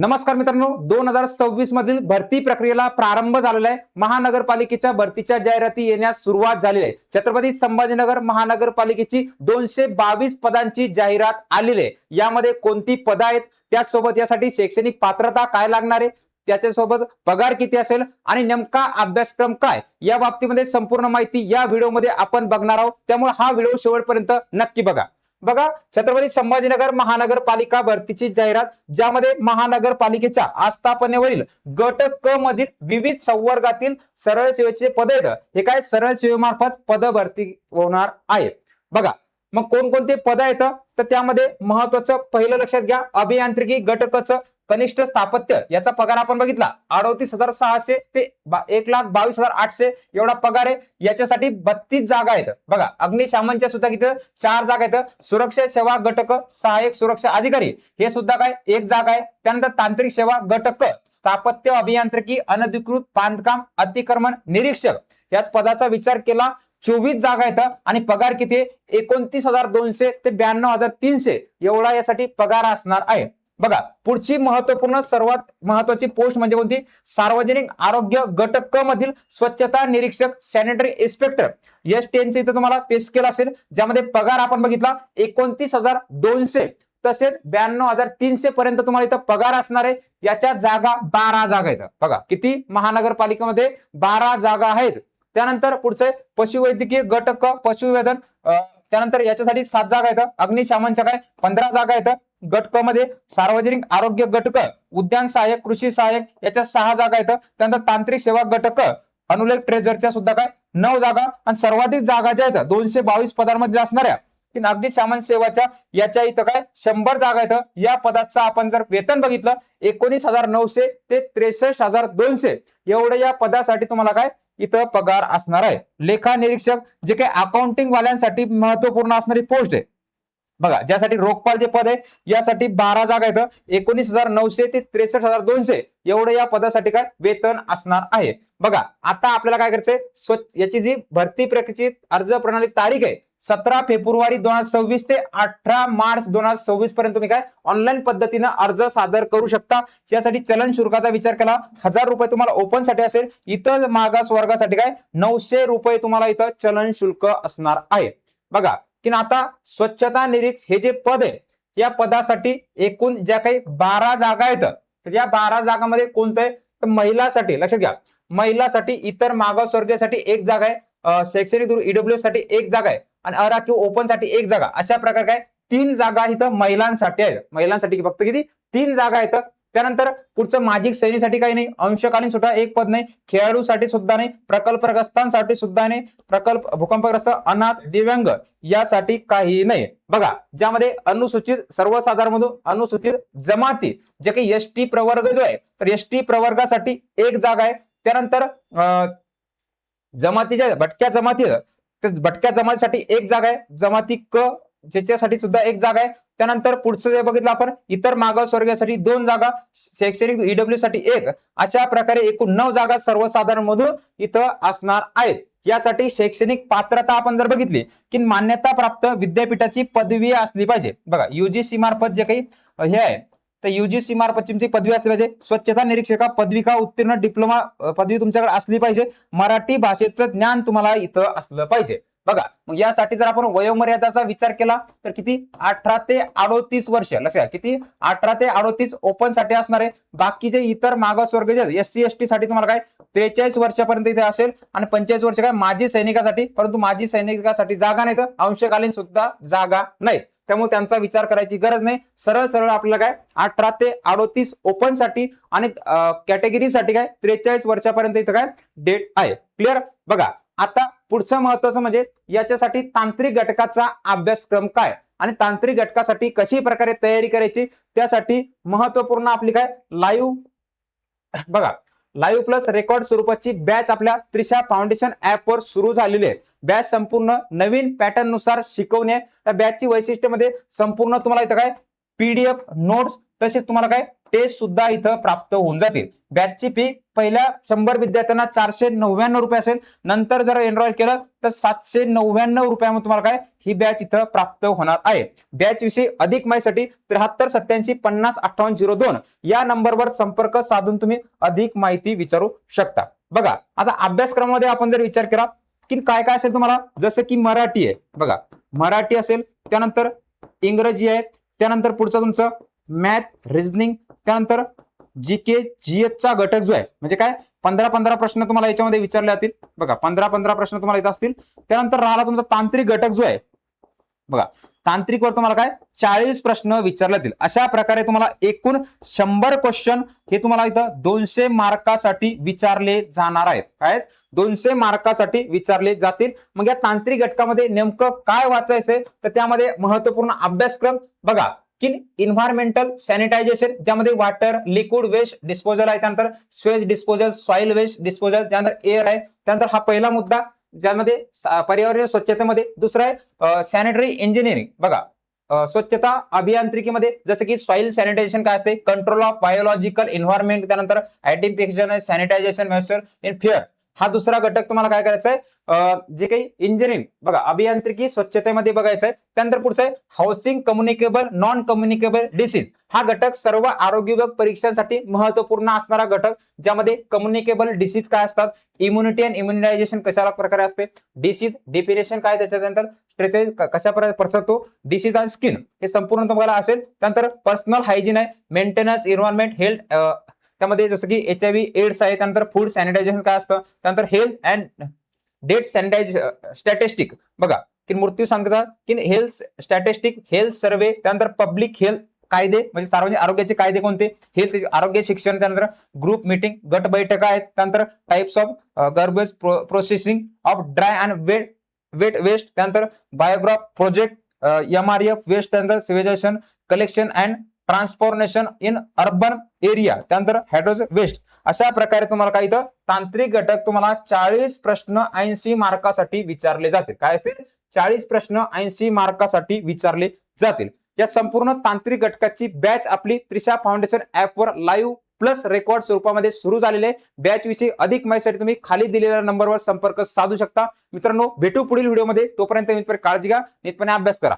नमस्कार मित्रांनो दोन हजार सव्वीस मधील भरती प्रक्रियेला प्रारंभ झालेला आहे. महानगरपालिकेच्या भरतीच्या जाहिराती येण्यास सुरुवात झालेली आहे. छत्रपती संभाजीनगर महानगरपालिकेची दोनशे बावीस पदांची जाहिरात आलेली आहे. यामध्ये कोणती पदं आहेत? त्याचसोबत यासाठी शैक्षणिक पात्रता काय लागणार आहे? त्याच्यासोबत पगार किती असेल? आणि नेमका अभ्यासक्रम काय? या बाबतीमध्ये संपूर्ण माहिती या व्हिडिओमध्ये आपण बघणार आहोत. त्यामुळे हा व्हिडिओ शेवटपर्यंत नक्की बघा. बघा छत्रपती संभाजीनगर महानगरपालिका भरतीची जाहिरात ज्यामध्ये महानगरपालिकेच्या आस्थापनेवरील गट क मधील विविध संवर्गातील सरळ सेवेचे पद आहेत. हे काय? सरळ सेवेमार्फत पद भरती होणार आहे बघा मग कोणकोणते पद आहेत? तर त्यामध्ये महत्वाचं पहिलं लक्षात घ्या अभियांत्रिकी घटकच कनिष्ठ स्थापत्य याचा पगार आपण बघितला. अडोतीस हजार सहाशे ते एक लाख बावीस हजार आठशे एवढा पगार आहे. याच्यासाठी बत्तीस जागा आहेत. बघा अग्निशामनच्या सुद्धा किती चार जागा आहेत. सुरक्षा सेवा घटक सहाय्यक सुरक्षा अधिकारी हे सुद्धा काय? एक जागा आहे. त्यानंतर तांत्रिक सेवा घटक स्थापत्य अभियांत्रिकी अनधिकृत बांधकाम अतिक्रमण निरीक्षक याच पदाचा विचार केला. चोवीस जागा आहेत आणि पगार किती एकोणतीस हजार दोनशे ते ब्याण्णव हजार तीनशे एवढा यासाठी पगार असणार आहे. बघा पुढची महत्त्वपूर्ण सर्वात महत्वाची पोस्ट म्हणजे कोणती? सार्वजनिक आरोग्य घटक क मधील स्वच्छता निरीक्षक सॅनिटरी इन्स्पेक्टर एस टेनचं इथं तुम्हाला पे स्केल असेल ज्यामध्ये पगार आपण बघितला एकोणतीस हजार दोनशे. तसेच ब्याण्णव हजार तीनशे पर्यंत तुम्हाला इथं पगार असणार आहे. याच्या जागा बारा जागा आहेत. बघा किती महानगरपालिकेमध्ये बारा जागा आहेत. त्यानंतर पुढचे पशुवैद्यकीय घटक पशुवेदन अं, त्यानंतर याच्यासाठी सात जागा आहेत. अग्निशामनच्या काय पंधरा जागा आहेत. गट क मध्ये सार्वजनिक आरोग्य घटक उद्यान सहाय्यक कृषी सहाय्यक याच्या सहा जागा आहेत. त्यानंतर तांत्रिक सेवा घटक अनुलेख ट्रेझरच्या सुद्धा काय? नऊ जागा. आणि सर्वाधिक जागा ज्या आहेत दोनशे बावीस पदांमध्ये असणाऱ्या की सामान्य सेवाच्या याच्या इथं काय? शंभर जागा इथं. या पदाचं आपण जर वेतन बघितलं एकोणीस हजार नऊशे ते त्रेसष्ट हजार दोनशे. एवढं या पदासाठी तुम्हाला काय? इथं पगार असणार आहे. लेखा निरीक्षक जे काही अकाउंटिंग वाल्यांसाठी महत्त्वपूर्ण असणारी पोस्ट आहे. बघा ज्यासाठी रोखपाल जे पद आहे यासाठी बारा जागा आहेत एकोणीस हजार नऊशे ते त्रेसष्ट हजार दोनशे. एवढं या पदासाठी काय? वेतन असणार आहे. बघा आता आपल्याला काय करायचंय? स्वच्छ याची जी भरती प्रक्रियेची अर्ज प्रणाली तारीख आहे सतरा फेब्रुवारी दोन हजार सव्वीस ते अठरा मार्च दोन हजार सव्वीस पर्यंत तुम्ही काय ऑनलाईन पद्धतीनं अर्ज सादर करू शकता. यासाठी चलन शुल्काचा विचार केला. हजार रुपये तुम्हाला ओपनसाठी असेल. इतर मागास वर्गासाठी काय? नऊशे रुपये तुम्हाला इथं चलन शुल्क असणार आहे. बघा की आता स्वच्छता निरीक्षक हे जे पद आहे या पदासाठी एकूण ज्या काही बारा जागा आहेत तर या बारा जागामध्ये कोणतं आहे? तर महिलासाठी लक्षात घ्या. महिलासाठी इतर मागासवर्गीयासाठी एक जागा आहे. शैक्षणिक शैक्षणिक ईडब्ल्यू साठी एक जागा आहे. आणि अराखीव ओपनसाठी एक जागा. अशा प्रकारे काय? तीन जागा इथं महिलांसाठी आहेत. महिलांसाठी फक्त किती? तीन जागा आहेत त्यानंतर पुढचं माजिक सैनीसाठी काही नाही. अंशकालीन सुद्धा एक पद नाही. खेळाडूसाठी सुद्धा नाही. प्रकल्पग्रस्तांसाठी सुद्धा नाही. प्रकल्प भूकंपग्रस्त अनाथ दिव्यांग यासाठी काही नाही. बघा ज्यामध्ये अनुसूचित सर्वसाधारणमधून अनुसूचित जमाती जे काही एस टी प्रवर्ग जो आहे तर एस टी प्रवर्गासाठी एक जागा आहे. त्यानंतर अं, जमातीच्या भटक्या जमाती आहेत, त्या भटक्या जमातीसाठी एक जागा आहे. जमाती क ज्याच्यासाठी सुद्धा एक जागा आहे. त्यानंतर पुढचं जे बघितलं आपण इतर मागासवर्गीयासाठी दोन जागा शैक्षणिक ईडब्ल्यू साठी एक. अशा प्रकारे एकूण नऊ जागा सर्वसाधारण मधून इथं असणार आहेत. यासाठी शैक्षणिक पात्रता आपण जर बघितली की मान्यता प्राप्त विद्यापीठाची पदवी असली पाहिजे. बघा युजीसी मार्फत जे काही हे आहे तर युजीसी मार्फत तुमची पदवी असली पाहिजे. स्वच्छता निरीक्षका पदविका उत्तीर्ण डिप्लोमा पदवी तुमच्याकडे असली पाहिजे. मराठी भाषेचं ज्ञान तुम्हाला इथं असलं पाहिजे. बघा मग यासाठी जर आपण वयोमर्यादाचा विचार केला तर किती? अठरा ते अडोतीस वर्ष. लक्षात किती? अठरा ते अडोतीस ओपनसाठी असणार आहे बाकीचे इतर मागासवर्ग जे एस सी एस टी साठी तुम्हाला काय? त्रेचाळीस वर्षापर्यंत इथे असेल आणि पंचेचाळीस वर्ष काय? माजी सैनिकासाठी. परंतु माजी सैनिकासाठी जागा नाही तर अंशकालीन सुद्धा जागा नाही. त्यामुळे त्यांचा विचार करायची गरज नाही. सरळ सरळ आपल्याला काय? अठरा ते अडोतीस ओपनसाठी आणि कॅटेगरीसाठी काय? त्रेचाळीस वर्षापर्यंत इथं काय? डेट आहे. क्लिअर बघा आता पुढचं महत्वाचं म्हणजे याच्यासाठी तांत्रिक घटकाचा अभ्यासक्रम काय? आणि तांत्रिक घटकासाठी कशी प्रकारे तयारी करायची? त्यासाठी महत्त्वपूर्ण आपली काय? लाईव्ह. बघा लाईव्ह प्लस रेकॉर्ड स्वरूपाची बॅच आपल्या त्रिशा फाउंडेशन ऍपवर सुरू झालेली आहे. बॅच संपूर्ण नवीन पॅटर्ननुसार शिकवणे. त्या बॅचची वैशिष्ट्यमध्ये संपूर्ण तुम्हाला इथं काय? पीडीएफ नोट्स तसेच तुम्हाला काय? टेस्ट सुद्धा इथं प्राप्त होऊन जातील. बॅचची फी पहिल्या शंभर विद्यार्थ्यांना चारशे नव्याण्णव रुपये असेल. नंतर जर एनरोल केलं तर सातशे नव्याण्णव रुपयामध्ये तुम्हाला काय? ही बॅच इथं प्राप्त होणार आहे. बॅच विषयी अधिक माहितीसाठी त्र्याहत्तर सत्याऐंशी पन्नास अठ्ठावन्न झिरो दोन. या नंबरवर संपर्क साधून तुम्ही अधिक माहिती विचारू शकता. बघा आता अभ्यासक्रमामध्ये आपण जर विचार केला की काय काय असेल तुम्हाला? जसं की मराठी आहे. बघा मराठी असेल त्यानंतर इंग्रजी आहे त्यानंतर पुढचं तुमचं मॅथ रिजनिंग त्यानंतर जी के जी चा घटक जो आहे म्हणजे काय? पंधरा पंधरा प्रश्न तुम्हाला याच्यामध्ये विचारले जातील. बघा पंधरा पंधरा प्रश्न तुम्हाला येत असतील. त्यानंतर राहिला तुमचा तांत्रिक घटक जो आहे बघा तांत्रिकवर तुम्हाला काय? चाळीस प्रश्न विचारले जातील. अशा प्रकारे तुम्हाला एकूण शंभर क्वेश्चन हे तुम्हाला इथं दोनशे मार्कासाठी विचारले जाणार आहेत. काय दोनशे मार्कासाठी विचारले जातील. मग या तांत्रिक घटकामध्ये नेमकं काय वाचायचंय? तर त्यामध्ये महत्त्वपूर्ण अभ्यासक्रम बघा की इन्व्हायरमेंटल सॅनिटायझेशन ज्यामध्ये वॉटर लिक्विड वेस्ट डिस्पोजल आहे. त्यानंतर sewage disposal soil waste disposal त्यानंतर एअर आहे. त्यानंतर हा पहिला मुद्दा ज्यामध्ये पर्यावरणीय स्वच्छतेमध्ये. दुसरा आहे सॅनिटरी इंजिनिअरिंग बघा स्वच्छता अभियांत्रिकीमध्ये जसं की सॉइल सॅनिटायझेशन काय असते? कंट्रोल ऑफ बायोलॉजिकल इन्व्हायरमेंट त्यानंतर identification sanitization master in fear हा दुसरा घटक तुम्हाला काय करायचा आहे जे काही इंजिनिअरिंग बघा अभियांत्रिकी स्वच्छतेमध्ये बघायचं आहे त्यानंतर पुढचं आहे housing communicable non communicable disease हा घटक सर्व आरोग्य विभाग परीक्षांसाठी महत्त्वपूर्ण असणारा घटक ज्यामध्ये कम्युनिकेबल डिसीज काय असतात? इम्युनिटी अँड इम्युनायझेशन कशाला प्रकारे असते? डिसीज डिपिरेशन काय त्याच्यानंतर? स्ट्रेचेस कशा प्रकारे पसरतो? डिसीज अँड स्किन हे संपूर्ण तुम्हाला असेल. त्यानंतर पर्सनल हायजीन आहे. मेंटेनन्स इन्व्हायरमेंट हेल्थ त्यामध्ये जसं की एच आय व्ही एड्स आहे त्यानंतर फूड सॅनिटायझेशन काय असतं? त्यानंतर health and death sanitize statistic बघा की मृत्यू सांगतात की हेल्थ स्टॅटिस्टिक हेल्थ सर्वे त्यानंतर पब्लिक हेल्थ कायदे म्हणजे सार्वजनिक आरोग्याचे कायदे कोणते? हेल्थ आरोग्य शिक्षण त्यानंतर ग्रुप मीटिंग गट बैठका आहेत त्यानंतर types of garbage processing of dry and wet wet waste त्यानंतर biograph project M R F waste त्यानंतर civilization collection and transformation in urban area त्यानंतर हायड्रोज वेस्ट. अशा प्रकारे तुम्हाला काय इथं तांत्रिक घटक तुम्हाला चाळीस प्रश्न ऐंशी मार्कासाठी विचारले जातील. काय असतील? चाळीस प्रश्न ऐंशी मार्कासाठी विचारले जातील. या संपूर्ण तांत्रिक घटकाची बॅच आपली त्रिशा फाउंडेशन ऍपवर लाईव्ह प्लस रेकॉर्ड स्वरूपामध्ये सुरू झालेले बॅच विषयी अधिक माहितीसाठी तुम्ही खाली दिलेल्या नंबरवर संपर्क साधू शकता. मित्रांनो भेटू पुढील व्हिडिओमध्ये तोपर्यंत मित्र काळजी घ्या. नितपणे अभ्यास करा.